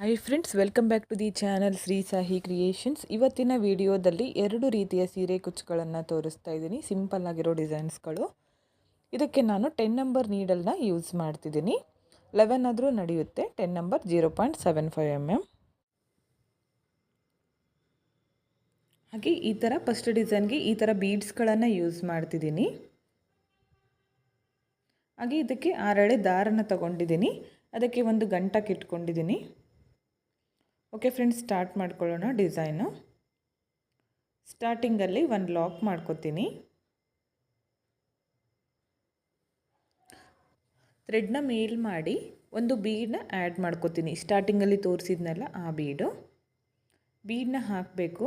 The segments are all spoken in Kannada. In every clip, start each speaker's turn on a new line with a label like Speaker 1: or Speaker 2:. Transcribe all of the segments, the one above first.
Speaker 1: Hi friends welcome back to the channel Shri Sahi creations ಇವತ್ತಿನ ವಿಡಿಯೋದಲ್ಲಿ ಎರಡು ರೀತಿಯ ಸೀರೆ ಕುಚ್ಚುಗಳನ್ನು ತೋರಿಸ್ತಾ ಇದ್ದೀನಿ. ಸಿಂಪಲ್ ಆಗಿರೋ ಡಿಸೈನ್ಸ್ಗಳು. ಇದಕ್ಕೆ ನಾನು ಟೆನ್ ನಂಬರ್ ನೀಡಲ್ನ ಯೂಸ್ ಮಾಡ್ತಿದ್ದೀನಿ. ಲೆವೆನ್ ಆದರೂ ನಡೆಯುತ್ತೆ. Ten number zero point seven five M M ಹಾಗೆ ಈ ಥರ ಫಸ್ಟ್ ಡಿಸೈನ್ಗೆ ಈ ಥರ ಬೀಡ್ಸ್ಗಳನ್ನು ಯೂಸ್ ಮಾಡ್ತಿದ್ದೀನಿ. ಹಾಗೆ ಇದಕ್ಕೆ ಆರಳೆ ದಾರನ ತಗೊಂಡಿದ್ದೀನಿ. ಅದಕ್ಕೆ ಒಂದು ಗಂಟಕ್ಕೆ ಇಟ್ಕೊಂಡಿದ್ದೀನಿ. ಓಕೆ ಫ್ರೆಂಡ್ಸ್ ಸ್ಟಾರ್ಟ್ ಮಾಡ್ಕೊಳ್ಳೋಣ ಡಿಸೈನು ಸ್ಟಾರ್ಟಿಂಗಲ್ಲಿ ಒಂದು ಲಾಕ್ ಮಾಡ್ಕೋತೀನಿ. ಥ್ರೆಡ್ನ ಮೇಲ್ ಮಾಡಿ ಒಂದು ಬೀಡನ್ನ ಆ್ಯಡ್ ಮಾಡ್ಕೋತೀನಿ. ಸ್ಟಾರ್ಟಿಂಗಲ್ಲಿ ತೋರಿಸಿದ್ನಲ್ಲ ಆ ಬೀಡು ಬೀಡನ್ನ ಹಾಕಬೇಕು.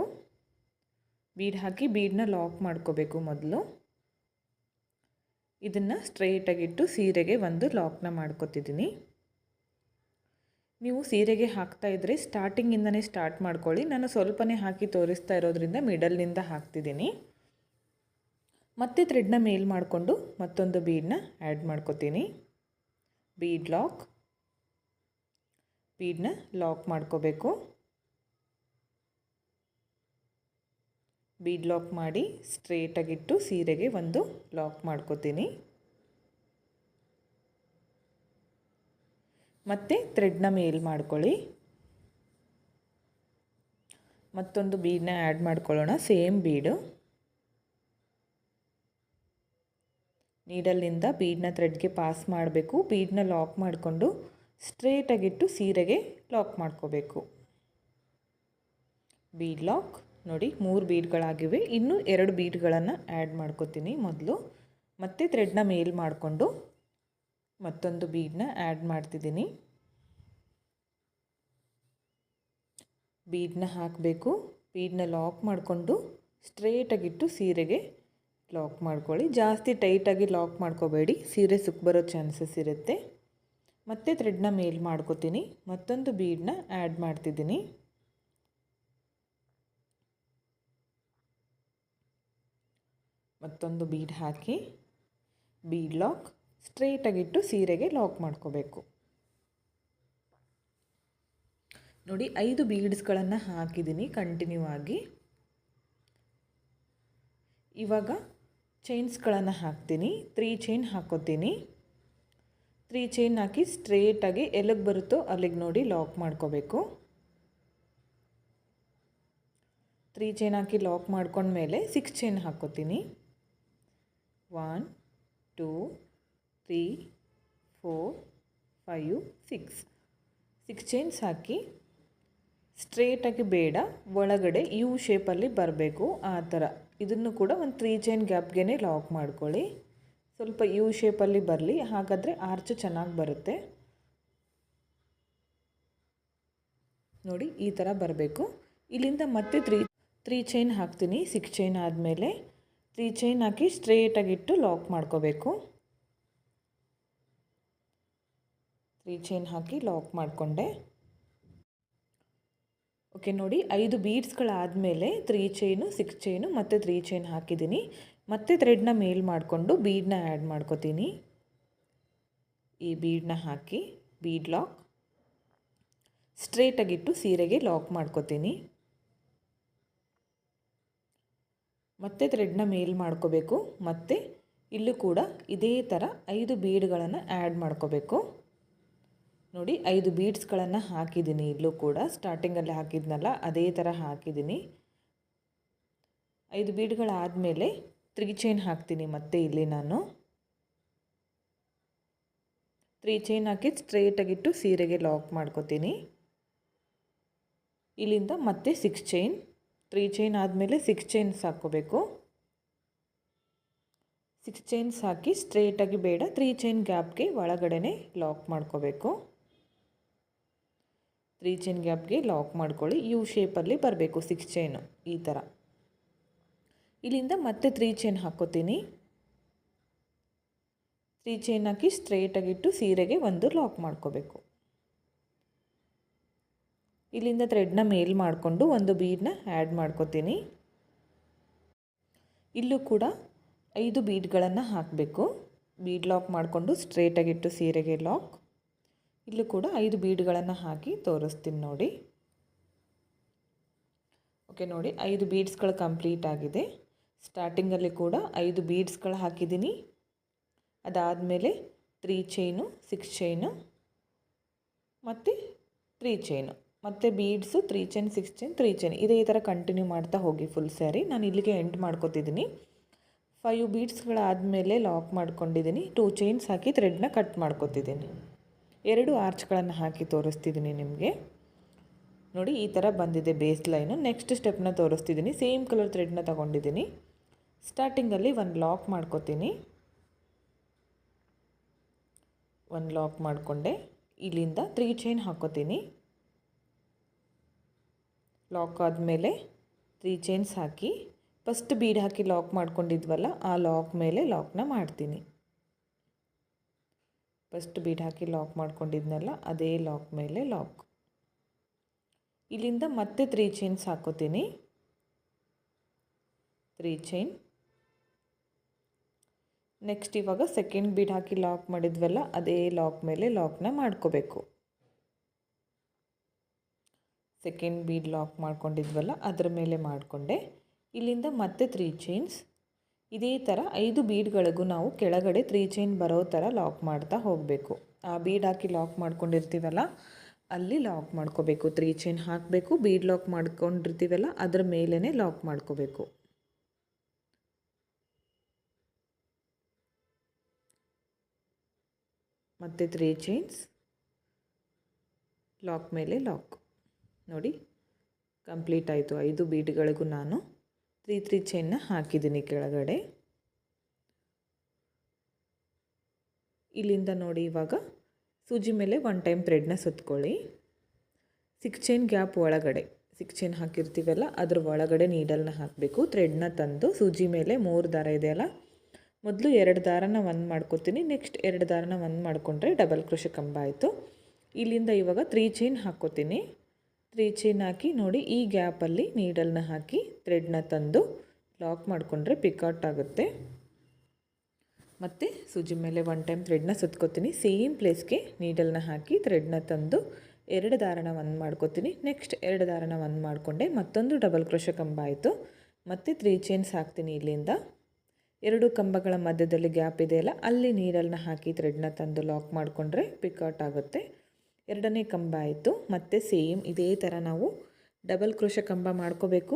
Speaker 1: ಬೀಡ್ ಹಾಕಿ ಬೀಡನ್ನ ಲಾಕ್ ಮಾಡ್ಕೋಬೇಕು ಮೊದಲು. ಇದನ್ನು ಸ್ಟ್ರೈಟಾಗಿಟ್ಟು ಸೀರೆಗೆ ಒಂದು ಲಾಕ್ನ ಮಾಡ್ಕೋತಿದ್ದೀನಿ ನೀವು ಸೀರೆಗೆ ಹಾಕ್ತಾ ಇದ್ದರೆ ಸ್ಟಾರ್ಟಿಂಗಿಂದನೇ ಸ್ಟಾರ್ಟ್ ಮಾಡ್ಕೊಳ್ಳಿ. ನಾನು ಸ್ವಲ್ಪನೇ ಹಾಕಿ ತೋರಿಸ್ತಾ ಇರೋದ್ರಿಂದ ಮಿಡಲ್ನಿಂದ ಹಾಕ್ತಿದ್ದೀನಿ. ಮತ್ತೆ ಥ್ರೆಡ್ನ ಮೇಲ್ ಮಾಡಿಕೊಂಡು ಮತ್ತೊಂದು ಬೀಡನ್ನ ಆ್ಯಡ್ ಮಾಡ್ಕೋತೀನಿ. ಬೀಡ್ ಲಾಕ್ ಬೀಡನ್ನ ಲಾಕ್ ಮಾಡ್ಕೋಬೇಕು. ಬೀಡ್ ಲಾಕ್ ಮಾಡಿ ಸ್ಟ್ರೇಟಾಗಿಟ್ಟು ಸೀರೆಗೆ ಒಂದು ಲಾಕ್ ಮಾಡ್ಕೋತೀನಿ. ಮತ್ತು ಥ್ರೆಡ್ನ ಮೇಲ್ ಮಾಡ್ಕೊಳ್ಳಿ. ಮತ್ತೊಂದು ಬೀಡನ್ನ ಆ್ಯಡ್ ಮಾಡ್ಕೊಳ್ಳೋಣ ಸೇಮ್ ಬೀಡು ನೀಡಲ್ಲಿಂದ ಬೀಡನ್ನ ಥ್ರೆಡ್ಗೆ ಪಾಸ್ ಮಾಡಬೇಕು. ಬೀಡನ್ನ ಲಾಕ್ ಮಾಡಿಕೊಂಡು ಸ್ಟ್ರೇಟಾಗಿಟ್ಟು ಸೀರೆಗೆ ಲಾಕ್ ಮಾಡ್ಕೋಬೇಕು. ಬೀಡ್ ಲಾಕ್ ನೋಡಿ, ಮೂರು ಬೀಡ್ಗಳಾಗಿವೆ ಇನ್ನೂ ಎರಡು ಬೀಡ್ಗಳನ್ನು ಆ್ಯಡ್ ಮಾಡ್ಕೋತೀನಿ ಮೊದಲು. ಮತ್ತೆ ಥ್ರೆಡ್ನ ಮೇಲ್ ಮಾಡಿಕೊಂಡು ಮತ್ತೊಂದು ಬೀಡನ್ನ ಆ್ಯಡ್ ಮಾಡ್ತಿದ್ದೀನಿ. ಬೀಡನ್ನ ಹಾಕಬೇಕು. ಬೀಡನ್ನ ಲಾಕ್ ಮಾಡಿಕೊಂಡು ಸ್ಟ್ರೇಟಾಗಿಟ್ಟು ಸೀರೆಗೆ ಲಾಕ್ ಮಾಡ್ಕೊಳ್ಳಿ. ಜಾಸ್ತಿ ಟೈಟಾಗಿ ಲಾಕ್ ಮಾಡ್ಕೋಬೇಡಿ. ಸೀರೆ ಸುಕ್ ಬರೋ ಚಾನ್ಸಸ್ ಇರುತ್ತೆ. ಮತ್ತೆ ಥ್ರೆಡ್ನ ಮೇಲ್ ಮಾಡ್ಕೋತೀನಿ. ಮತ್ತೊಂದು ಬೀಡನ್ನ ಆ್ಯಡ್ ಮಾಡ್ತಿದ್ದೀನಿ. ಮತ್ತೊಂದು ಬೀಡ್ ಹಾಕಿ ಬೀಡ್ ಲಾಕ್ ಸ್ಟ್ರೇಟಾಗಿಟ್ಟು ಸೀರೆಗೆ ಲಾಕ್ ಮಾಡ್ಕೋಬೇಕು. ನೋಡಿ, ಐದು ಬೀಡ್ಸ್ಗಳನ್ನು ಹಾಕಿದ್ದೀನಿ ಕಂಟಿನ್ಯೂ ಆಗಿ. ಇವಾಗ ಚೈನ್ಸ್ಗಳನ್ನು ಹಾಕ್ತೀನಿ. ತ್ರೀ ಚೈನ್ ಹಾಕೋತೀನಿ. ತ್ರೀ ಚೈನ್ ಹಾಕಿ ಸ್ಟ್ರೇಟಾಗಿ ಎಲ್ಲಿಗೆ ಬರುತ್ತೋ ಅಲ್ಲಿಗೆ ನೋಡಿ ಲಾಕ್ ಮಾಡ್ಕೋಬೇಕು. ತ್ರೀ ಚೈನ್ ಹಾಕಿ ಲಾಕ್ ಮಾಡ್ಕೊಂಡ್ಮೇಲೆ ಸಿಕ್ಸ್ ಚೈನ್ ಹಾಕೋತೀನಿ. One, two three four five six six chains ಹಾಕಿ ಸ್ಟ್ರೇಟಾಗಿ ಬೇಡ, ಒಳಗಡೆ ಯು ಶೇಪಲ್ಲಿ ಬರಬೇಕು ಆ ಥರ. ಇದನ್ನು ಕೂಡ ಒಂದು ತ್ರೀ ಚೈನ್ ಗ್ಯಾಪ್ಗೆ ಲಾಕ್ ಮಾಡ್ಕೊಳ್ಳಿ. ಸ್ವಲ್ಪ ಯು ಶೇಪಲ್ಲಿ ಬರಲಿ, ಹಾಗಾದರೆ ಆರ್ಚ್ ಚೆನ್ನಾಗಿ ಬರುತ್ತೆ. ನೋಡಿ, ಈ ಥರ ಬರಬೇಕು. ಇಲ್ಲಿಂದ ಮತ್ತೆ ತ್ರೀ ತ್ರೀ ಚೈನ್ ಹಾಕ್ತೀನಿ ಸಿಕ್ಸ್ ಚೈನ್ ಆದಮೇಲೆ. ತ್ರೀ ಚೈನ್ ಹಾಕಿ ಸ್ಟ್ರೇಟಾಗಿಟ್ಟು ಲಾಕ್ ಮಾಡ್ಕೋಬೇಕು. ತ್ರೀ ಚೈನ್ ಹಾಕಿ ಲಾಕ್ ಮಾಡಿಕೊಂಡೆ. ಓಕೆ ನೋಡಿ ಐದು ಬೀಡ್ಸ್ಗಳಾದಮೇಲೆ ತ್ರೀ ಚೈನು ಸಿಕ್ಸ್ ಚೈನು ಮತ್ತು ತ್ರೀ ಚೈನ್ ಹಾಕಿದ್ದೀನಿ. ಮತ್ತೆ ಥ್ರೆಡ್ನ ಮೇಲ್ ಮಾಡಿಕೊಂಡು ಬೀಡನ್ನ ಆ್ಯಡ್ ಮಾಡ್ಕೋತೀನಿ. ಈ ಬೀಡನ್ನ ಹಾಕಿ ಬೀಡ್ ಲಾಕ್ ಸ್ಟ್ರೇಟಾಗಿಟ್ಟು ಸೀರೆಗೆ ಲಾಕ್ ಮಾಡ್ಕೋತೀನಿ. ಮತ್ತೆ ಥ್ರೆಡ್ನ ಮೇಲ್ ಮಾಡ್ಕೋಬೇಕು. ಮತ್ತು ಇಲ್ಲೂ ಕೂಡ ಇದೇ ಥರ ಐದು ಬೀಡ್ಗಳನ್ನು ಆ್ಯಡ್ ಮಾಡ್ಕೋಬೇಕು. ನೋಡಿ, ಐದು ಬೀಡ್ಸ್ಗಳನ್ನು ಹಾಕಿದ್ದೀನಿ. ಇಲ್ಲೂ ಕೂಡ ಸ್ಟಾರ್ಟಿಂಗಲ್ಲಿ ಹಾಕಿದ್ನಲ್ಲ, ಅದೇ ಥರ ಹಾಕಿದ್ದೀನಿ. ಐದು ಬೀಡ್ಗಳಾದಮೇಲೆ ತ್ರೀ ಚೈನ್ ಹಾಕ್ತೀನಿ ಮತ್ತೆ ಇಲ್ಲಿ ನಾನು. ತ್ರೀ ಚೈನ್ ಹಾಕಿ ಸ್ಟ್ರೇಟಾಗಿಟ್ಟು ಸೀರೆಗೆ ಲಾಕ್ ಮಾಡ್ಕೋತೀನಿ. ಇಲ್ಲಿಂದ ಮತ್ತೆ ಸಿಕ್ಸ್ ಚೈನ್ ತ್ರೀ ಚೈನ್ ಆದಮೇಲೆ ಸಿಕ್ಸ್ ಚೈನ್ಸ್ ಹಾಕ್ಕೋಬೇಕು. ಸಿಕ್ಸ್ ಚೈನ್ಸ್ ಹಾಕಿ ಸ್ಟ್ರೇಟಾಗಿ ಬೇಡ ತ್ರೀ ಚೈನ್ ಗ್ಯಾಪ್ಗೆ ಒಳಗಡೆ ಲಾಕ್ ಮಾಡ್ಕೋಬೇಕು. ತ್ರೀ ಚೈನ್ ಗ್ಯಾಪ್ಗೆ ಲಾಕ್ ಮಾಡ್ಕೊಳ್ಳಿ. ಯು ಶೇಪಲ್ಲಿ ಬರಬೇಕು ಸಿಕ್ಸ್ ಚೈನು. ಈ ಥರ ಇಲ್ಲಿಂದ ಮತ್ತೆ ತ್ರೀ ಚೈನ್ ಹಾಕ್ಕೋತೀನಿ ತ್ರೀ ಚೈನ್ ಹಾಕಿ ಸ್ಟ್ರೇಟಾಗಿಟ್ಟು ಸೀರೆಗೆ ಒಂದು ಲಾಕ್ ಮಾಡ್ಕೋಬೇಕು. ಇಲ್ಲಿಂದ ಥ್ರೆಡ್ನ ಮೇಲ್ ಮಾಡಿಕೊಂಡು ಒಂದು ಬೀಡನ್ನ ಆ್ಯಡ್ ಮಾಡ್ಕೋತೀನಿ. ಇಲ್ಲೂ ಕೂಡ ಐದು ಬೀಡ್ಗಳನ್ನು ಹಾಕಬೇಕು. ಬೀಡ್ ಲಾಕ್ ಮಾಡಿಕೊಂಡು ಸ್ಟ್ರೇಟಾಗಿಟ್ಟು ಸೀರೆಗೆ ಲಾಕ್ ಇಲ್ಲೂ ಕೂಡ ಐದು ಬೀಡ್ಗಳನ್ನು ಹಾಕಿ ತೋರಿಸ್ತೀನಿ ನೋಡಿ. ಓಕೆ, ನೋಡಿ, ಐದು ಬೀಡ್ಸ್ಗಳು ಕಂಪ್ಲೀಟ್ ಆಗಿದೆ. ಸ್ಟಾರ್ಟಿಂಗಲ್ಲಿ ಕೂಡ ಐದು ಬೀಡ್ಸ್ಗಳು ಹಾಕಿದ್ದೀನಿ. ಅದಾದಮೇಲೆ ತ್ರೀ ಚೈನು, ಸಿಕ್ಸ್ ಚೈನು, ಮತ್ತು ತ್ರೀ ಚೈನು, ಮತ್ತು beads three chain, six chain, three chain. ಇದೇ ಥರ ಕಂಟಿನ್ಯೂ ಮಾಡ್ತಾ ಹೋಗಿ ಫುಲ್ ಸ್ಯಾರಿ. ನಾನು ಇಲ್ಲಿಗೆ ಎಂಡ್ ಮಾಡ್ಕೋತಿದ್ದೀನಿ. ಫೈವ್ ಬೀಡ್ಸ್ಗಳಾದಮೇಲೆ ಲಾಕ್ ಮಾಡ್ಕೊಂಡಿದ್ದೀನಿ. ಟೂ ಚೈನ್ಸ್ ಹಾಕಿ ಥ್ರೆಡ್ನ ಕಟ್ ಮಾಡ್ಕೊತಿದ್ದೀನಿ. ಎರಡು ಆರ್ಚ್ಗಳನ್ನು ಹಾಕಿ ತೋರಿಸ್ತಿದ್ದೀನಿ ನಿಮಗೆ. ನೋಡಿ, ಈ ಥರ ಬಂದಿದೆ ಬೇಸ್ ಲೈನು. ನೆಕ್ಸ್ಟ್ ಸ್ಟೆಪ್ನ ತೋರಿಸ್ತಿದ್ದೀನಿ. ಸೇಮ್ ಕಲರ್ ಥ್ರೆಡ್ನ ತೊಗೊಂಡಿದ್ದೀನಿ. ಸ್ಟಾರ್ಟಿಂಗಲ್ಲಿ ಒಂದು ಲಾಕ್ ಮಾಡ್ಕೊತೀನಿ. ಒಂದು ಲಾಕ್ ಮಾಡಿಕೊಂಡೆ. ಇಲ್ಲಿಂದ ತ್ರೀ ಚೈನ್ ಹಾಕೋತೀನಿ. ಲಾಕ್ ಆದಮೇಲೆ ತ್ರೀ ಚೈನ್ಸ್ ಹಾಕಿ. ಫಸ್ಟ್ ಬೀಡ್ ಹಾಕಿ ಲಾಕ್ ಮಾಡ್ಕೊಂಡಿದ್ವಲ್ಲ, ಆ ಲಾಕ್ ಮೇಲೆ ಲಾಕ್ನ ಮಾಡ್ತೀನಿ. ಫಸ್ಟ್ ಬೀಡ್ ಹಾಕಿ ಲಾಕ್ ಮಾಡ್ಕೊಂಡಿದ್ನಲ್ಲ, ಅದೇ ಲಾಕ್ ಮೇಲೆ ಲಾಕ್. ಇಲ್ಲಿಂದ ಮತ್ತೆ ತ್ರೀ ಚೈನ್ಸ್ ಹಾಕೋತೀನಿ. Three chain. ನೆಕ್ಸ್ಟ್ ಇವಾಗ ಸೆಕೆಂಡ್ ಬೀಡ್ ಹಾಕಿ ಲಾಕ್ ಮಾಡಿದ್ವಲ್ಲ, ಅದೇ ಲಾಕ್ ಮೇಲೆ ಲಾಕ್ನ ಮಾಡ್ಕೋಬೇಕು. ಸೆಕೆಂಡ್ ಬೀಡ್ ಲಾಕ್ ಮಾಡ್ಕೊಂಡಿದ್ವಲ್ಲ, ಅದರ ಮೇಲೆ ಮಾಡಿಕೊಂಡೆ. ಇಲ್ಲಿಂದ ಮತ್ತೆ ತ್ರೀ ಚೈನ್ಸ್. ಇದೇ ಥರ ಐದು ಬೀಡ್ಗಳಿಗೂ ನಾವು ಕೆಳಗಡೆ ತ್ರೀ ಚೈನ್ ಬರೋ ಥರ ಲಾಕ್ ಮಾಡ್ತಾ ಹೋಗಬೇಕು. ಆ ಬೀಡ್ ಹಾಕಿ ಲಾಕ್ ಮಾಡ್ಕೊಂಡಿರ್ತೀವಲ್ಲ, ಅಲ್ಲಿ ಲಾಕ್ ಮಾಡ್ಕೋಬೇಕು. ತ್ರೀ ಚೈನ್ ಹಾಕಬೇಕು, ಬೀಡ್ ಲಾಕ್ ಮಾಡ್ಕೊಂಡಿರ್ತೀವಲ್ಲ, ಅದರ ಮೇಲೇ ಲಾಕ್ ಮಾಡ್ಕೋಬೇಕು. ಮತ್ತು ತ್ರೀ ಚೈನ್ಸ್ ಲಾಕ್ ಮೇಲೆ ಲಾಕ್ ನೋಡಿ ಕಂಪ್ಲೀಟ್ ಆಯಿತು. ಐದು ಬೀಡ್ಗಳಿಗೂ ನಾನು ತ್ರೀ ತ್ರೀ ಚೈನ್ನ ಹಾಕಿದ್ದೀನಿ ಕೆಳಗಡೆ. ಇಲ್ಲಿಂದ ನೋಡಿ ಇವಾಗ, ಸೂಜಿ ಮೇಲೆ ಒನ್ ಟೈಮ್ ಥ್ರೆಡ್ನ ಸುತ್ಕೊಳ್ಳಿ. ಸಿಕ್ಸ್ ಚೈನ್ ಗ್ಯಾಪ್ ಒಳಗಡೆ. ಸಿಕ್ಸ್ ಚೈನ್ ಹಾಕಿರ್ತೀವಲ್ಲ, ಅದ್ರ ಒಳಗಡೆ ನೀಡಲ್ನ ಹಾಕಬೇಕು. ಥ್ರೆಡ್ನ ತಂದು ಸೂಜಿ ಮೇಲೆ ಮೂರು ದಾರ ಇದೆಯಲ್ಲ ಮೊದಲು ಎರಡು ದಾರನ ಒಂದು ಮಾಡ್ಕೊತೀನಿ ನೆಕ್ಸ್ಟ್ ಎರಡು ದಾರನ ಒಂದು ಮಾಡಿಕೊಂಡ್ರೆ ಡಬಲ್ ಕೃಷಿ ಕಂಬ ಆಯಿತು. ಇಲ್ಲಿಂದ ಇವಾಗ ತ್ರೀ ಚೈನ್ ಹಾಕ್ಕೋತೀನಿ. ತ್ರೀ ಚೈನ್ ಹಾಕಿ ನೋಡಿ, ಈ ಗ್ಯಾಪಲ್ಲಿ ನೀಡಲ್ನ ಹಾಕಿ ಥ್ರೆಡ್ನ ತಂದು ಲಾಕ್ ಮಾಡಿಕೊಂಡ್ರೆ ಪಿಕಾಟ್ ಆಗುತ್ತೆ. ಮತ್ತು ಸೂಜಿ ಮೇಲೆ ಒನ್ ಟೈಮ್ ಥ್ರೆಡ್ನ ಸುತ್ಕೋತೀನಿ. ಸೇಮ್ ಪ್ಲೇಸ್ಗೆ ನೀಡಲ್ನ ಹಾಕಿ ಥ್ರೆಡ್ನ ತಂದು ಎರಡು ದಾರನ ಒಂದು ಮಾಡ್ಕೋತೀನಿ. ನೆಕ್ಸ್ಟ್ ಎರಡು ದಾರನ ಒಂದು ಮಾಡಿಕೊಂಡೆ ಮತ್ತೊಂದು ಡಬಲ್ ಕ್ರೋಶ ಕಂಬ ಆಯಿತು. ಮತ್ತು ತ್ರೀ ಚೈನ್ಸ್ ಹಾಕ್ತೀನಿ ಇಲ್ಲಿಂದ. ಎರಡು ಕಂಬಗಳ ಮಧ್ಯದಲ್ಲಿ ಗ್ಯಾಪ್ ಇದೆಯಲ್ಲ, ಅಲ್ಲಿ ನೀಡಲ್ನ ಹಾಕಿ ಥ್ರೆಡ್ನ ತಂದು ಲಾಕ್ ಮಾಡಿಕೊಂಡ್ರೆ ಪಿಕಾಟ್ ಆಗುತ್ತೆ. ಎರಡನೇ ಕಂಬ ಆಯಿತು. ಮತ್ತು ಸೇಮ್ ಇದೇ ಥರ ನಾವು ಡಬಲ್ ಕ್ರೋಶ ಕಂಬ ಮಾಡ್ಕೋಬೇಕು.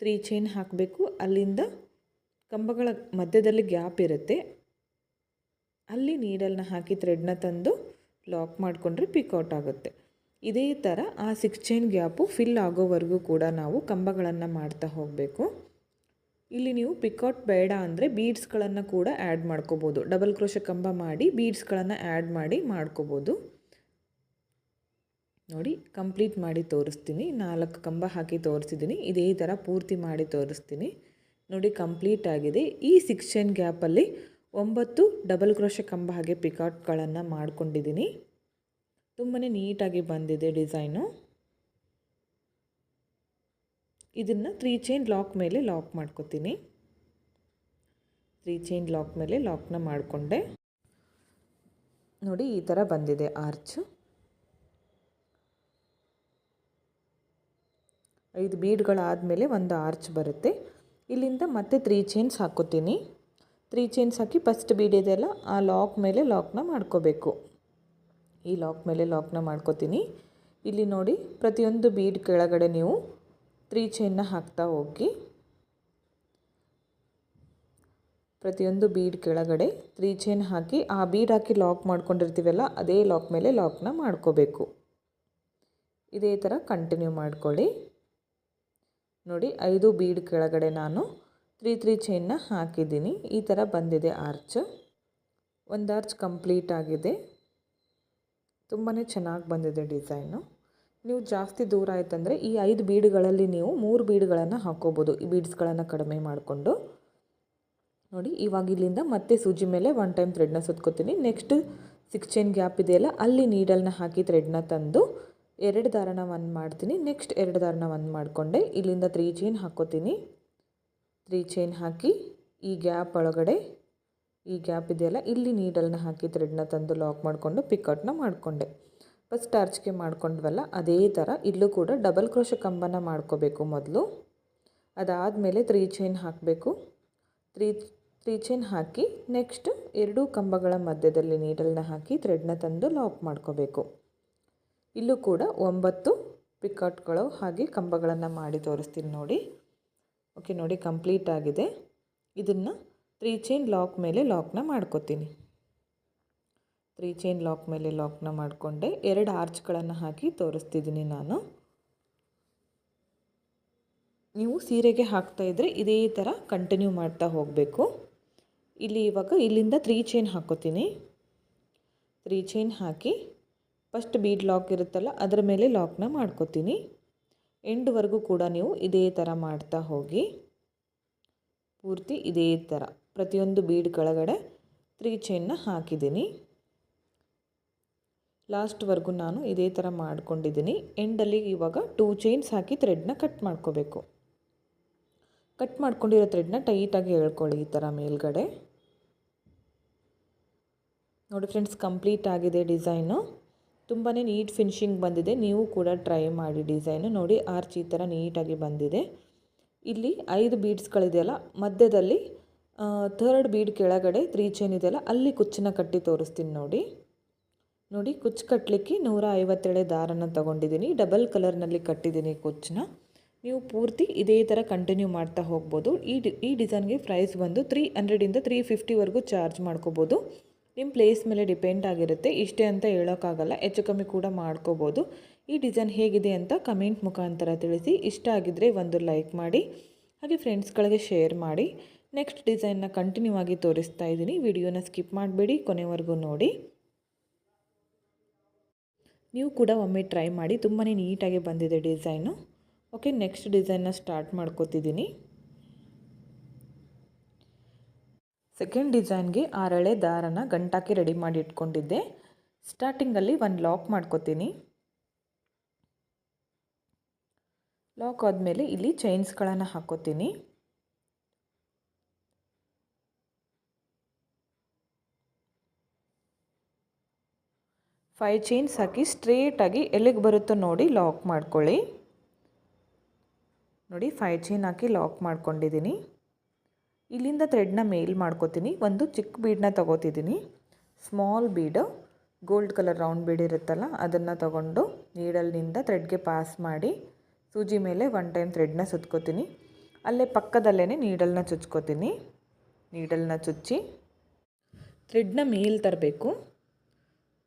Speaker 1: ತ್ರೀ ಚೈನ್ ಹಾಕಬೇಕು. ಅಲ್ಲಿಂದ ಕಂಬಗಳ ಮಧ್ಯದಲ್ಲಿ ಗ್ಯಾಪ್ ಇರುತ್ತೆ. ಅಲ್ಲಿ ನೀಡಲ್ನ ಹಾಕಿ ಥ್ರೆಡ್ನ ತಂದು ಲಾಕ್ ಮಾಡಿಕೊಂಡ್ರೆ ಪಿಕೌಟ್ ಆಗುತ್ತೆ. ಇದೇ ಥರ ಆ ಸಿಕ್ಸ್ ಚೈನ್ ಗ್ಯಾಪು ಫಿಲ್ ಆಗೋವರೆಗೂ ಕೂಡ ನಾವು ಕಂಬಗಳನ್ನು ಮಾಡ್ತಾ ಹೋಗಬೇಕು. ಇಲ್ಲಿ ನೀವು ಪಿಕಾಟ್ ಬೇಡ ಅಂದರೆ ಬೀಡ್ಸ್ಗಳನ್ನು ಕೂಡ ಆ್ಯಡ್ ಮಾಡ್ಕೋಬೋದು. ಡಬಲ್ ಕ್ರೋಶ ಕಂಬ ಮಾಡಿ ಬೀಡ್ಸ್ಗಳನ್ನು ಆ್ಯಡ್ ಮಾಡಿ ಮಾಡ್ಕೋಬೋದು. ನೋಡಿ ಕಂಪ್ಲೀಟ್ ಮಾಡಿ ತೋರಿಸ್ತೀನಿ. ನಾಲ್ಕು ಕಂಬ ಹಾಕಿ ತೋರಿಸಿದ್ದೀನಿ ಇದೇ ಥರ ಪೂರ್ತಿ ಮಾಡಿ ತೋರಿಸ್ತೀನಿ. ನೋಡಿ ಕಂಪ್ಲೀಟ್ ಆಗಿದೆ. ಈ ಸಿಕ್ಸ್ ಚೈನ್ ಗ್ಯಾಪಲ್ಲಿ ಒಂಬತ್ತು ಡಬಲ್ ಕ್ರೋಶ ಕಂಬ ಹಾಗೆ ಪಿಕಾಟ್ಗಳನ್ನು ಮಾಡ್ಕೊಂಡಿದ್ದೀನಿ ತುಂಬಾ ನೀಟಾಗಿ ಬಂದಿದೆ ಡಿಸೈನು ಇದನ್ನು ತ್ರೀ ಚೈನ್ ಲಾಕ್ ಮೇಲೆ ಲಾಕ್ ಮಾಡ್ಕೊತೀನಿ. ತ್ರೀ ಚೈನ್ ಲಾಕ್ ಮೇಲೆ ಲಾಕ್ನ ಮಾಡಿಕೊಂಡೆ. ನೋಡಿ, ಈ ಥರ ಬಂದಿದೆ ಆರ್ಚ್ ಐದು ಬೀಡ್ಗಳಾದಮೇಲೆ ಒಂದು ಆರ್ಚ್ ಬರುತ್ತೆ. ಇಲ್ಲಿಂದ ಮತ್ತೆ ತ್ರೀ ಚೈನ್ಸ್ ಹಾಕೋತೀನಿ. ತ್ರೀ ಚೈನ್ಸ್ ಹಾಕಿ ಫಸ್ಟ್ ಬೀಡ್ ಇದೆಯಲ್ಲ ಆ ಲಾಕ್ ಮೇಲೆ ಲಾಕ್ನ ಮಾಡ್ಕೋಬೇಕು. ಈ ಲಾಕ್ ಮೇಲೆ ಲಾಕ್ನ ಮಾಡ್ಕೋತೀನಿ. ಇಲ್ಲಿ ನೋಡಿ, ಪ್ರತಿಯೊಂದು ಬೀಡ್ ಕೆಳಗಡೆ ನೀವು ತ್ರೀ ಚೈನ್ನ ಹಾಕ್ತಾ ಹೋಗಿ. ಪ್ರತಿಯೊಂದು ಬೀಡ್ ಕೆಳಗಡೆ ತ್ರೀ ಚೈನ್ ಹಾಕಿ, ಆ ಬೀಡ್ ಹಾಕಿ ಲಾಕ್ ಮಾಡ್ಕೊಂಡಿರ್ತೀವಲ್ಲ, ಅದೇ ಲಾಕ್ ಮೇಲೆ ಲಾಕ್ನ ಮಾಡ್ಕೋಬೇಕು. ಇದೇ ಥರ ಕಂಟಿನ್ಯೂ ಮಾಡ್ಕೊಳ್ಳಿ. ನೋಡಿ, ಐದು ಬೀಡ್ ಕೆಳಗಡೆ ನಾನು ತ್ರೀ ತ್ರೀ ಚೈನ್ನ ಹಾಕಿದ್ದೀನಿ. ಈ ಥರ ಬಂದಿದೆ ಆರ್ಚ್. ಒಂದು ಆರ್ಚ್ ಕಂಪ್ಲೀಟ್ ಆಗಿದೆ. ತುಂಬಾ ಚೆನ್ನಾಗಿ ಬಂದಿದೆ ಡಿಸೈನು. ನೀವು ಜಾಸ್ತಿ ದೂರ ಆಯ್ತಂದರೆ ಈ ಐದು ಬೀಡ್ಗಳಲ್ಲಿ ನೀವು ಮೂರು ಬೀಡ್ಗಳನ್ನು ಹಾಕೋಬೋದು. ಈ ಬೀಡ್ಸ್ಗಳನ್ನು ಕಡಿಮೆ ಮಾಡಿಕೊಂಡು. ನೋಡಿ, ಇವಾಗ ಇಲ್ಲಿಂದ ಮತ್ತೆ ಸೂಜಿ ಮೇಲೆ ಒನ್ ಟೈಮ್ ಥ್ರೆಡ್ನ ಸುತ್ಕೋತೀನಿ. ನೆಕ್ಸ್ಟ್ ಸಿಕ್ಸ್ ಚೈನ್ ಗ್ಯಾಪ್ ಇದೆಯಲ್ಲ, ಅಲ್ಲಿ ನೀಡಲ್ನ ಹಾಕಿ ಥ್ರೆಡ್ನ ತಂದು ಎರಡು ದಾರನ ಒಂದು ಮಾಡ್ತೀನಿ. ನೆಕ್ಸ್ಟ್ ಎರಡು ದಾರನ ಒಂದು ಮಾಡಿಕೊಂಡೆ. ಇಲ್ಲಿಂದ ತ್ರೀ ಚೈನ್ ಹಾಕೋತೀನಿ. ತ್ರೀ ಚೈನ್ ಹಾಕಿ ಈ ಗ್ಯಾಪ್ ಒಳಗಡೆ, ಈ ಗ್ಯಾಪ್ ಇದೆಯಲ್ಲ, ಇಲ್ಲಿ ನೀಡಲ್ನ ಹಾಕಿ ಥ್ರೆಡ್ನ ತಂದು ಲಾಕ್ ಮಾಡಿಕೊಂಡು ಪಿಕೌಟ್ನ ಮಾಡಿಕೊಂಡೆ. ಫಸ್ಟ್ ಆರ್ಚ್ಗೆ ಮಾಡ್ಕೊಂಡ್ವಲ್ಲ, ಅದೇ ಥರ ಇಲ್ಲೂ ಕೂಡ ಡಬಲ್ ಕ್ರೋಶ ಕಂಬನ ಮಾಡ್ಕೋಬೇಕು ಮೊದಲು. ಅದಾದಮೇಲೆ ತ್ರೀ ಚೈನ್ ಹಾಕಬೇಕು. ತ್ರೀ ತ್ರೀ ಚೈನ್ ಹಾಕಿ ನೆಕ್ಸ್ಟ್ ಎರಡೂ ಕಂಬಗಳ ಮಧ್ಯದಲ್ಲಿ ನೀಡಲ್ನ ಹಾಕಿ ಥ್ರೆಡ್ನ ತಂದು ಲಾಕ್ ಮಾಡ್ಕೋಬೇಕು. ಇಲ್ಲೂ ಕೂಡ ಒಂಬತ್ತು ಪಿಕೌಟ್ಗಳು ಹಾಗೆ ಕಂಬಗಳನ್ನು ಮಾಡಿ ತೋರಿಸ್ತೀನಿ ನೋಡಿ. ಓಕೆ ನೋಡಿ ಕಂಪ್ಲೀಟ್ ಆಗಿದೆ. ಇದನ್ನು ತ್ರೀ ಚೈನ್ ಲಾಕ್ ಮೇಲೆ ಲಾಕ್ನ ಮಾಡ್ಕೋತೀನಿ. ತ್ರೀ ಚೈನ್ ಲಾಕ್ ಮೇಲೆ ಲಾಕ್ನ ಮಾಡಿಕೊಂಡೆ. ಎರಡು ಆರ್ಚ್ಗಳನ್ನು ಹಾಕಿ ತೋರಿಸ್ತಿದ್ದೀನಿ ನಾನು. ನೀವು ಸೀರೆಗೆ ಹಾಕ್ತಾ ಇದ್ದರೆ ಇದೇ ಥರ ಕಂಟಿನ್ಯೂ ಮಾಡ್ತಾ ಹೋಗಬೇಕು. ಇಲ್ಲಿ ಇವಾಗ ಇಲ್ಲಿಂದ ತ್ರೀ ಚೈನ್ ಹಾಕೋತೀನಿ. ತ್ರೀ ಚೈನ್ ಹಾಕಿ ಫಸ್ಟ್ ಬೀಡ್ ಲಾಕ್ ಇರುತ್ತಲ್ಲ ಅದರ ಮೇಲೆ ಲಾಕ್ನ ಮಾಡ್ಕೋತೀನಿ. ಎಂಡ್ವರೆಗೂ ಕೂಡ ನೀವು ಇದೇ ಥರ ಮಾಡ್ತಾ ಹೋಗಿ. ಪೂರ್ತಿ ಇದೇ ಥರ. ಪ್ರತಿಯೊಂದು ಬೀಡ್ ಕೆಳಗಡೆ ತ್ರೀ ಚೈನ್ನ ಹಾಕಿದ್ದೀನಿ. ಲಾಸ್ಟ್ವರೆಗೂ ನಾನು ಇದೇ ಥರ ಮಾಡ್ಕೊಂಡಿದ್ದೀನಿ. ಎಂಡಲ್ಲಿ ಇವಾಗ ಟೂ ಚೈನ್ಸ್ ಹಾಕಿ ಥ್ರೆಡ್ನ ಕಟ್ ಮಾಡ್ಕೋಬೇಕು. ಕಟ್ ಮಾಡ್ಕೊಂಡಿರೋ ಥ್ರೆಡ್ನ ಟೈಟಾಗಿ ಹೇಳ್ಕೊಳ್ಳಿ ಈ ಥರ ಮೇಲ್ಗಡೆ. ನೋಡಿ ಫ್ರೆಂಡ್ಸ್, ಕಂಪ್ಲೀಟ್ ಆಗಿದೆ ಡಿಸೈನು. ತುಂಬಾ ನೀಟ್ ಫಿನಿಶಿಂಗ್ ಬಂದಿದೆ. ನೀವು ಕೂಡ ಟ್ರೈ ಮಾಡಿ ಡಿಸೈನು. ನೋಡಿ ಆರ್ಚ್ ಈ ಥರ ನೀಟಾಗಿ ಬಂದಿದೆ. ಇಲ್ಲಿ ಐದು ಬೀಡ್ಸ್ಗಳಿದೆಯಲ್ಲ, ಮಧ್ಯದಲ್ಲಿ ಥರ್ಡ್ ಬೀಡ್ ಕೆಳಗಡೆ ತ್ರೀ ಚೈನ್ ಇದೆಯಲ್ಲ, ಅಲ್ಲಿ ಕುಚ್ಚನ್ನ ಕಟ್ಟಿ ತೋರಿಸ್ತೀನಿ ನೋಡಿ. ನೋಡಿ, ಕುಚ್ಚು ಕಟ್ಟಲಿಕ್ಕೆ ನೂರ ಐವತ್ತೇಳೆ ದಾರನ ತಗೊಂಡಿದ್ದೀನಿ. ಡಬಲ್ ಕಲರ್ನಲ್ಲಿ ಕಟ್ಟಿದ್ದೀನಿ ಕುಚ್ಚನ್ನ. ನೀವು ಪೂರ್ತಿ ಇದೇ ಥರ ಕಂಟಿನ್ಯೂ ಮಾಡ್ತಾ ಹೋಗ್ಬೋದು. ಈ ಡಿ, ಈ ಡಿಸೈನ್ಗೆ ಪ್ರೈಸ್ ಬಂದು ತ್ರೀ ಹಂಡ್ರೆಡಿಂದ ತ್ರೀ ಫಿಫ್ಟಿವರೆಗೂ ಚಾರ್ಜ್ ಮಾಡ್ಕೋಬೋದು. ನಿಮ್ಮ ಪ್ಲೇಸ್ ಮೇಲೆ ಡಿಪೆಂಡ್ ಆಗಿರುತ್ತೆ. ಇಷ್ಟೇ ಅಂತ ಹೇಳೋಕ್ಕಾಗಲ್ಲ. ಹೆಚ್ಚು ಕಮ್ಮಿ ಕೂಡ ಮಾಡ್ಕೋಬೋದು. ಈ ಡಿಸೈನ್ ಹೇಗಿದೆ ಅಂತ ಕಮೆಂಟ್ ಮುಖಾಂತರ ತಿಳಿಸಿ. ಇಷ್ಟ ಆಗಿದ್ದರೆ ಒಂದು ಲೈಕ್ ಮಾಡಿ. ಹಾಗೆ ಫ್ರೆಂಡ್ಸ್ಗಳಿಗೆ ಶೇರ್ ಮಾಡಿ. ನೆಕ್ಸ್ಟ್ ಡಿಸೈನ್ನ ಕಂಟಿನ್ಯೂ ಆಗಿ ತೋರಿಸ್ತಾ ಇದ್ದೀನಿ. ವಿಡಿಯೋನ ಸ್ಕಿಪ್ ಮಾಡಬೇಡಿ. ಕೊನೆವರೆಗೂ ನೋಡಿ. ನೀವು ಕೂಡ ಒಮ್ಮೆ ಟ್ರೈ ಮಾಡಿ ತುಂಬಾ ನೀಟಾಗಿ ಬಂದಿದೆ ಡಿಸೈನು ಓಕೆ ನೆಕ್ಸ್ಟ್ ಡಿಸೈನ್ನ ಸ್ಟಾರ್ಟ್ ಮಾಡ್ಕೋತಿದ್ದೀನಿ ಸೆಕೆಂಡ್ ಡಿಸೈನ್ಗೆ ಆರಳೆ ದಾರನ ಗಂಟಾಕಿ ರೆಡಿ ಮಾಡಿ ಇಟ್ಕೊಂಡಿದ್ದೆ. ಸ್ಟಾರ್ಟಿಂಗಲ್ಲಿ ಒಂದು ಲಾಕ್ ಮಾಡ್ಕೋತೀನಿ. ಲಾಕ್ ಆದಮೇಲೆ ಇಲ್ಲಿ ಚೈನ್ಸ್ಗಳನ್ನು ಹಾಕೋತೀನಿ. ಫೈವ್ ಚೈನ್ಸ್ ಹಾಕಿ ಸ್ಟ್ರೇಟಾಗಿ ಎಲ್ಲಿಗೆ ಬರುತ್ತೋ ನೋಡಿ ಲಾಕ್ ಮಾಡ್ಕೊಳ್ಳಿ. ನೋಡಿ ಫೈ ಚೈನ್ ಹಾಕಿ ಲಾಕ್ ಮಾಡ್ಕೊಂಡಿದ್ದೀನಿ. ಇಲ್ಲಿಂದ ಥ್ರೆಡ್ನ ಮೇಲ್ ಮಾಡ್ಕೋತೀನಿ. ಒಂದು ಚಿಕ್ಕ ಬೀಡನ್ನ ತೊಗೋತಿದ್ದೀನಿ. Small bead gold colour round bead ಇರುತ್ತಲ್ಲ, ಅದನ್ನು ತಗೊಂಡು ನೀಡಲ್ನಿಂದ ಥ್ರೆಡ್ಗೆ ಪಾಸ್ ಮಾಡಿ ಸೂಜಿ ಮೇಲೆ ಒನ್ ಟೈಮ್ ಥ್ರೆಡ್ನ ಸುತ್ಕೋತೀನಿ. ಅಲ್ಲೇ ಪಕ್ಕದಲ್ಲೇ ನೀಡಲ್ನ ಚುಚ್ಕೋತೀನಿ. ನೀಡಲ್ನ ಚುಚ್ಚಿ ಥ್ರೆಡ್ನ ಮೇಲ್ ತರಬೇಕು.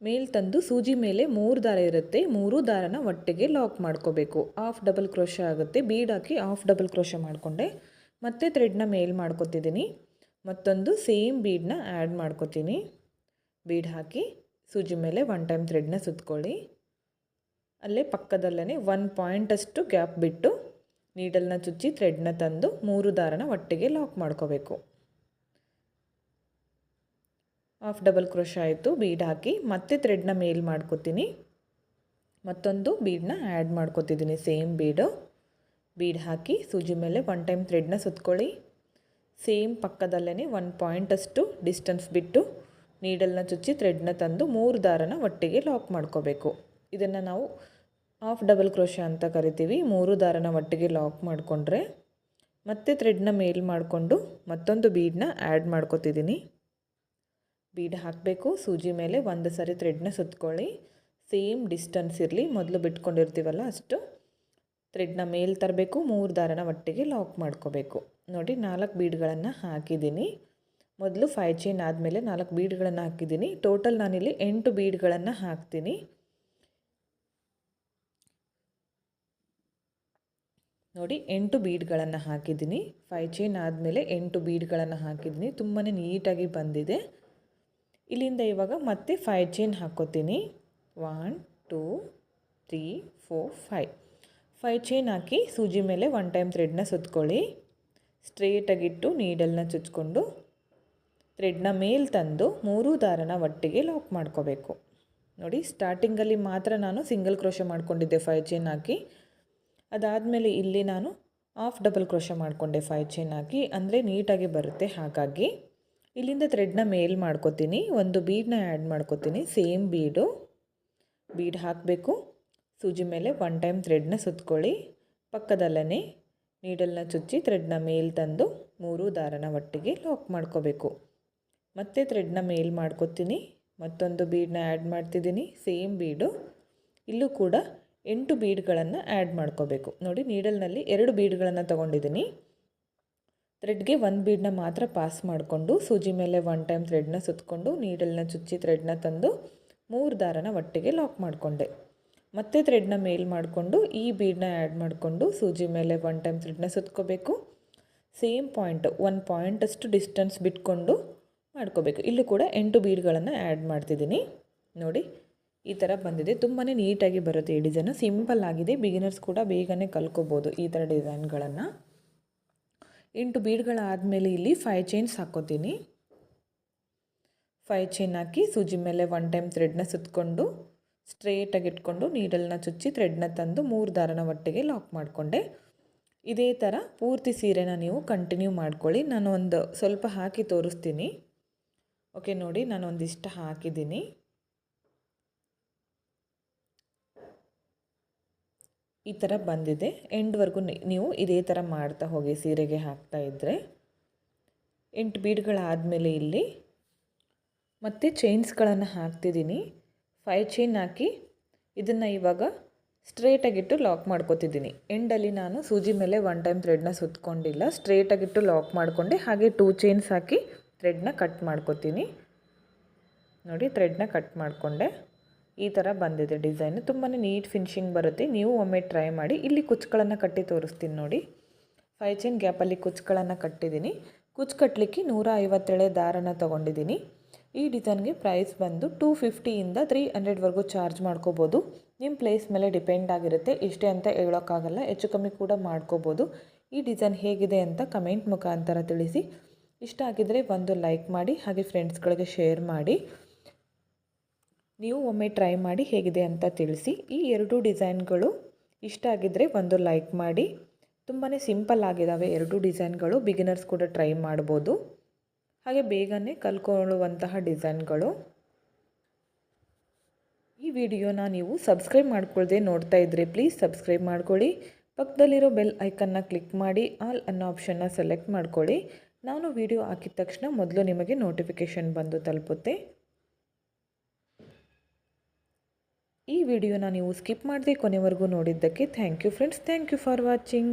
Speaker 1: ಮೇಲ್ ತಂದು ಸೂಜಿ ಮೇಲೆ ಮೂರು ದಾರ ಇರುತ್ತೆ. ಮೂರು ದಾರನ ಒಟ್ಟಿಗೆ ಲಾಕ್ ಮಾಡ್ಕೋಬೇಕು. ಆಫ್ ಡಬಲ್ ಕ್ರೋಶ ಆಗುತ್ತೆ. ಬೀಡ್ ಹಾಕಿ ಆಫ್ ಡಬಲ್ ಕ್ರೋಶ ಮಾಡಿಕೊಂಡೆ. ಮತ್ತೆ ಥ್ರೆಡ್ನ ಮೇಲ್ ಮಾಡ್ಕೊತಿದ್ದೀನಿ. ಮತ್ತೊಂದು ಸೇಮ್ ಬೀಡನ್ನ ಆ್ಯಡ್ ಮಾಡ್ಕೋತೀನಿ. ಬೀಡ್ ಹಾಕಿ ಸೂಜಿ ಮೇಲೆ ಒನ್ ಟೈಮ್ ಥ್ರೆಡ್ನ ಸುತ್ಕೊಳ್ಳಿ. ಅಲ್ಲೇ ಪಕ್ಕದಲ್ಲೇ ಒನ್ ಪಾಯಿಂಟಷ್ಟು ಗ್ಯಾಪ್ ಬಿಟ್ಟು ನೀಡಲ್ನ ಚುಚ್ಚಿ ಥ್ರೆಡ್ನ ತಂದು ಮೂರು ದಾರನ ಒಟ್ಟಿಗೆ ಲಾಕ್ ಮಾಡ್ಕೋಬೇಕು. ಹಾಫ್ ಡಬಲ್ ಕ್ರೋಶ ಆಯಿತು ಬೀಡ್ ಹಾಕಿ. ಮತ್ತೆ ಥ್ರೆಡ್ನ ಮೇಲ್ ಮಾಡ್ಕೋತೀನಿ. ಮತ್ತೊಂದು ಬೀಡನ್ನ ಆ್ಯಡ್ ಮಾಡ್ಕೋತಿದ್ದೀನಿ ಸೇಮ್ ಬೀಡು ಬೀಡ್ ಹಾಕಿ ಸೂಜಿ ಮೇಲೆ ಒನ್ ಟೈಮ್ ಥ್ರೆಡ್ನ ಸುತ್ಕೊಳ್ಳಿ. ಸೇಮ್ ಪಕ್ಕದಲ್ಲೇ ಒನ್ ಪಾಯಿಂಟಷ್ಟು ಡಿಸ್ಟೆನ್ಸ್ ಬಿಟ್ಟು ನೀಡಲ್ನ ಚುಚ್ಚಿ ಥ್ರೆಡ್ನ ತಂದು ಮೂರು ದಾರನ ಒಟ್ಟಿಗೆ ಲಾಕ್ ಮಾಡ್ಕೋಬೇಕು. ಇದನ್ನು ನಾವು ಹಾಫ್ ಡಬಲ್ ಕ್ರೋಶ ಅಂತ ಕರಿತೀವಿ. ಮೂರು ದಾರನ ಒಟ್ಟಿಗೆ ಲಾಕ್ ಮಾಡಿಕೊಂಡ್ರೆ ಮತ್ತೆ ಥ್ರೆಡ್ನ ಮೇಲ್ ಮಾಡಿಕೊಂಡು ಮತ್ತೊಂದು ಬೀಡನ್ನ ಆ್ಯಡ್ ಮಾಡ್ಕೋತಿದ್ದೀನಿ. ಬೀಡ್ ಹಾಕಬೇಕು. ಸೂಜಿ ಮೇಲೆ ಒಂದು ಸರಿ ಥ್ರೆಡ್ನ ಸುತ್ಕೊಳ್ಳಿ. ಸೇಮ್ ಡಿಸ್ಟೆನ್ಸ್ ಇರಲಿ. ಮೊದಲು ಬಿಟ್ಕೊಂಡಿರ್ತೀವಲ್ಲ ಅಷ್ಟು. ಥ್ರೆಡ್ನ ಮೇಲೆ ತರಬೇಕು. ಮೂರು ದಾರನ ಒಟ್ಟಿಗೆ ಲಾಕ್ ಮಾಡ್ಕೋಬೇಕು. ನೋಡಿ, ನಾಲ್ಕು ಬೀಡ್ಗಳನ್ನು ಹಾಕಿದ್ದೀನಿ. ಮೊದಲು ಫೈ ಚೈನ್ ಆದಮೇಲೆ ನಾಲ್ಕು ಬೀಡ್ಗಳನ್ನು ಹಾಕಿದ್ದೀನಿ. ಟೋಟಲ್ ನಾನಿಲ್ಲಿ ಎಂಟು ಬೀಡ್ಗಳನ್ನು ಹಾಕ್ತೀನಿ. ನೋಡಿ, ಎಂಟು ಬೀಡ್ಗಳನ್ನು ಹಾಕಿದ್ದೀನಿ. ಫೈ ಚೈನ್ ಆದಮೇಲೆ ಎಂಟು ಬೀಡ್ಗಳನ್ನು ಹಾಕಿದ್ದೀನಿ. ತುಂಬಾ ನೀಟಾಗಿ ಬಂದಿದೆ. ಇಲ್ಲಿಂದ ಇವಾಗ ಮತ್ತೆ five chain ಹಾಕ್ಕೋತೀನಿ one two three four five five chain ಹಾಕಿ ಸೂಜಿ ಮೇಲೆ ಒನ್ ಟೈಮ್ ಥ್ರೆಡ್ನ ಸುತ್ಕೊಳ್ಳಿ. ಸ್ಟ್ರೇಟಾಗಿಟ್ಟು ನೀಡಲ್ನ ಚುಚ್ಕೊಂಡು ಥ್ರೆಡ್ನ ಮೇಲ್ ತಂದು ಮೂರು ದಾರನ ಒಟ್ಟಿಗೆ ಲಾಕ್ ಮಾಡ್ಕೋಬೇಕು. ನೋಡಿ ಸ್ಟಾರ್ಟಿಂಗಲ್ಲಿ ಮಾತ್ರ ನಾನು ಸಿಂಗಲ್ ಕ್ರೋಶ ಮಾಡಿಕೊಂಡಿದ್ದೆ ಫೈ ಚೈನ್ ಹಾಕಿ. ಅದಾದಮೇಲೆ ಇಲ್ಲಿ ನಾನು ಆಫ್ ಡಬಲ್ ಕ್ರೋಶ ಮಾಡಿಕೊಂಡೆ ಫೈ ಚೈನ್ ಹಾಕಿ. ಅಂದರೆ ನೀಟಾಗಿ ಬರುತ್ತೆ ಹಾಗಾಗಿ. ಇಲ್ಲಿಂದ ಥ್ರೆಡ್ನ ಮೇಲ್ ಮಾಡ್ಕೊತೀನಿ. ಒಂದು ಬೀಡನ್ನ ಆ್ಯಡ್ ಮಾಡ್ಕೋತೀನಿ. ಸೇಮ್ ಬೀಡು ಬೀಡ್ ಹಾಕಬೇಕು. ಸೂಜಿ ಮೇಲೆ ಒನ್ ಟೈಮ್ ಥ್ರೆಡ್ನ ಸುತ್ಕೊಳ್ಳಿ. ಪಕ್ಕದಲ್ಲೇ ನೀಡಲ್ನ ಚುಚ್ಚಿ ಥ್ರೆಡ್ನ ಮೇಲ್ ತಂದು ಮೂರು ದಾರನ ಒಟ್ಟಿಗೆ ಲಾಕ್ ಮಾಡ್ಕೋಬೇಕು. ಮತ್ತೆ ಥ್ರೆಡ್ನ ಮೇಲ್ ಮಾಡ್ಕೊತೀನಿ. ಮತ್ತೊಂದು ಬೀಡನ್ನ ಆ್ಯಡ್ ಮಾಡ್ತಿದ್ದೀನಿ. ಸೇಮ್ ಬೀಡು ಇಲ್ಲೂ ಕೂಡ ಎಂಟು ಬೀಡ್ಗಳನ್ನು ಆ್ಯಡ್ ಮಾಡ್ಕೋಬೇಕು. ನೋಡಿ ನೀಡಲ್ನಲ್ಲಿ ಎರಡು ಬೀಡ್ಗಳನ್ನು ತೊಗೊಂಡಿದ್ದೀನಿ. ಥ್ರೆಡ್ಗೆ ಒಂದು ಬೀಡನ್ನ ಮಾತ್ರ ಪಾಸ್ ಮಾಡಿಕೊಂಡು, ಸೂಜಿ ಮೇಲೆ ಒನ್ ಟೈಮ್ ಥ್ರೆಡ್ನ ಸುತ್ತಕೊಂಡು ನೀಡಲ್ನ ಚುಚ್ಚಿ ಥ್ರೆಡ್ನ ತಂದು ಮೂರು ದಾರನ ಒಟ್ಟಿಗೆ ಲಾಕ್ ಮಾಡಿಕೊಂಡೆ. ಮತ್ತೆ ಥ್ರೆಡ್ನ ಮೇಲ್ ಮಾಡಿಕೊಂಡು, ಈ ಬೀಡನ್ನ ಆ್ಯಡ್ ಮಾಡಿಕೊಂಡು, ಸೂಜಿ ಮೇಲೆ ಒನ್ ಟೈಮ್ ಥ್ರೆಡ್ನ ಸುತ್ಕೋಬೇಕು. ಸೇಮ್ ಪಾಯಿಂಟ್, ಒನ್ ಪಾಯಿಂಟಷ್ಟು ಡಿಸ್ಟೆನ್ಸ್ ಬಿಟ್ಕೊಂಡು ಮಾಡ್ಕೋಬೇಕು. ಇಲ್ಲೂ ಕೂಡ ಎಂಟು ಬೀಡ್ಗಳನ್ನು ಆ್ಯಡ್ ಮಾಡ್ತಿದ್ದೀನಿ. ನೋಡಿ, ಈ ಥರ ಬಂದಿದೆ. ತುಂಬಾ ನೀಟಾಗಿ ಬರುತ್ತೆ ಈ ಡಿಸೈನು. ಸಿಂಪಲ್ ಆಗಿದೆ. ಬಿಗಿನರ್ಸ್ ಕೂಡ ಬೇಗನೆ ಕಲ್ಕೋಬೋದು ಈ ಥರ ಡಿಸೈನ್ಗಳನ್ನು. ಎಂಟು ಬೀಡ್ಗಳಾದಮೇಲೆ ಇಲ್ಲಿ ಫೈ ಚೈನ್ಸ್ ಹಾಕೋತೀನಿ. ಫೈ ಚೈನ್ ಹಾಕಿ ಸೂಜಿ ಮೇಲೆ ಒನ್ ಟೈಮ್ ಥ್ರೆಡ್ನ ಸುತ್ತಕೊಂಡು ಸ್ಟ್ರೇಟಾಗಿ ಇಟ್ಕೊಂಡು ನೀಡಲ್ನ ಚುಚ್ಚಿ ಥ್ರೆಡ್ನ ತಂದು ಮೂರು ದಾರನ ಒಟ್ಟಿಗೆ ಲಾಕ್ ಮಾಡಿಕೊಂಡೆ. ಇದೇ ಥರ ಪೂರ್ತಿ ಸೀರೆನ ನೀವು ಕಂಟಿನ್ಯೂ ಮಾಡ್ಕೊಳ್ಳಿ. ನಾನು ಒಂದು ಸ್ವಲ್ಪ ಹಾಕಿ ತೋರಿಸ್ತೀನಿ. ಓಕೆ ನೋಡಿ ನಾನು ಒಂದಿಷ್ಟು ಹಾಕಿದ್ದೀನಿ. ಈ ಥರ ಬಂದಿದೆ. ಎಂಡ್ವರೆಗೂ ನೀವು ಇದೇ ಥರ ಮಾಡ್ತಾ ಹೋಗಿ ಸೀರೆಗೆ ಹಾಕ್ತಾ ಇದ್ದರೆ ಎಂಟು ಬೀಡ್ಗಳಾದಮೇಲೆ ಇಲ್ಲಿ ಮತ್ತು ಚೈನ್ಸ್ಗಳನ್ನು ಹಾಕ್ತಿದ್ದೀನಿ. ಫೈ ಚೈನ್ ಹಾಕಿ ಇದನ್ನು ಇವಾಗ ಸ್ಟ್ರೇಟಾಗಿಟ್ಟು ಲಾಕ್ ಮಾಡ್ಕೋತಿದ್ದೀನಿ. ಎಂಡಲ್ಲಿ ನಾನು ಸೂಜಿ ಮೇಲೆ ಒನ್ ಟೈಮ್ ಥ್ರೆಡ್ನ ಸುತ್ತಕೊಂಡಿಲ್ಲ ಸ್ಟ್ರೇಟಾಗಿಟ್ಟು ಲಾಕ್ ಮಾಡಿಕೊಂಡೆ. ಹಾಗೆ ಟೂ ಚೈನ್ಸ್ ಹಾಕಿ ಥ್ರೆಡ್ನ ಕಟ್ ಮಾಡ್ಕೋತೀನಿ. ನೋಡಿ ಥ್ರೆಡ್ನ ಕಟ್ ಮಾಡಿಕೊಂಡೆ. ಈ ಥರ ಬಂದಿದೆ ಡಿಸೈನ್. ತುಂಬಾ ನೀಟ್ ಫಿನಿಶಿಂಗ್ ಬರುತ್ತೆ. ನೀವು ಒಮ್ಮೆ ಟ್ರೈ ಮಾಡಿ. ಇಲ್ಲಿ ಕುಚ್ಚುಗಳನ್ನು ಕಟ್ಟಿ ತೋರಿಸ್ತೀನಿ ನೋಡಿ. ಫೈವ್ ಚೈನ್ ಗ್ಯಾಪಲ್ಲಿ ಕುಚ್ಚುಗಳನ್ನು ಕಟ್ಟಿದ್ದೀನಿ. ಕುಚ್ಚು ಕಟ್ಟಲಿಕ್ಕೆ ನೂರ ಐವತ್ತೇಳೆ ದಾರನ ತೊಗೊಂಡಿದ್ದೀನಿ. ಈ ಡಿಸೈನ್ಗೆ ಪ್ರೈಸ್ ಬಂದು ಟೂ ಫಿಫ್ಟಿಯಿಂದ ತ್ರೀ ಹಂಡ್ರೆಡ್ವರೆಗೂ ಚಾರ್ಜ್ ಮಾಡ್ಕೋಬೋದು. ನಿಮ್ಮ ಪ್ಲೇಸ್ ಮೇಲೆ ಡಿಪೆಂಡ್ ಆಗಿರುತ್ತೆ. ಇಷ್ಟೇ ಅಂತ ಹೇಳೋಕ್ಕಾಗಲ್ಲ. ಹೆಚ್ಚು ಕಮ್ಮಿ ಕೂಡ ಮಾಡ್ಕೋಬೋದು. ಈ ಡಿಸೈನ್ ಹೇಗಿದೆ ಅಂತ ಕಮೆಂಟ್ ಮುಖಾಂತರ ತಿಳಿಸಿ. ಇಷ್ಟ ಆಗಿದ್ದರೆ ಒಂದು ಲೈಕ್ ಮಾಡಿ, ಹಾಗೆ ಫ್ರೆಂಡ್ಸ್ಗಳಿಗೆ ಶೇರ್ ಮಾಡಿ. ನೀವು ಒಮ್ಮೆ ಟ್ರೈ ಮಾಡಿ ಹೇಗಿದೆ ಅಂತ ತಿಳಿಸಿ. ಈ ಎರಡು ಡಿಸೈನ್ಗಳು ಇಷ್ಟ ಆಗಿದ್ದರೆ ಒಂದು ಲೈಕ್ ಮಾಡಿ. ತುಂಬಾ ಸಿಂಪಲ್ ಆಗಿದ್ದಾವೆ ಎರಡು ಡಿಸೈನ್ಗಳು. ಬಿಗಿನರ್ಸ್ ಕೂಡ ಟ್ರೈ ಮಾಡ್ಬೋದು. ಹಾಗೆ ಬೇಗನೆ ಕಲ್ಕೊಳ್ಳುವಂತಹ ಡಿಸೈನ್ಗಳು. ಈ ವಿಡಿಯೋನ ನೀವು ಸಬ್ಸ್ಕ್ರೈಬ್ ಮಾಡ್ಕೊಳ್ಳದೆ ನೋಡ್ತಾ ಇದ್ದರೆ ಪ್ಲೀಸ್ ಸಬ್ಸ್ಕ್ರೈಬ್ ಮಾಡ್ಕೊಳ್ಳಿ. ಪಕ್ಕದಲ್ಲಿರೋ ಬೆಲ್ ಐಕನ್ನ ಕ್ಲಿಕ್ ಮಾಡಿ. ಆಲ್ ಅನ್ನೋ ಆಪ್ಷನ್ನ ಸೆಲೆಕ್ಟ್ ಮಾಡ್ಕೊಳ್ಳಿ. ನಾನು ವಿಡಿಯೋ ಹಾಕಿದ ತಕ್ಷಣ ಮೊದಲು ನಿಮಗೆ ನೋಟಿಫಿಕೇಷನ್ ಬಂದು ತಲುಪುತ್ತೆ. ಈ ವಿಡಿಯೋನ ನೀವು ಸ್ಕಿಪ್ ಮಾಡದೆ ಕೊನೆವರೆಗೂ ನೋಡಿದ್ದಕ್ಕೆ thank you friends thank you for watching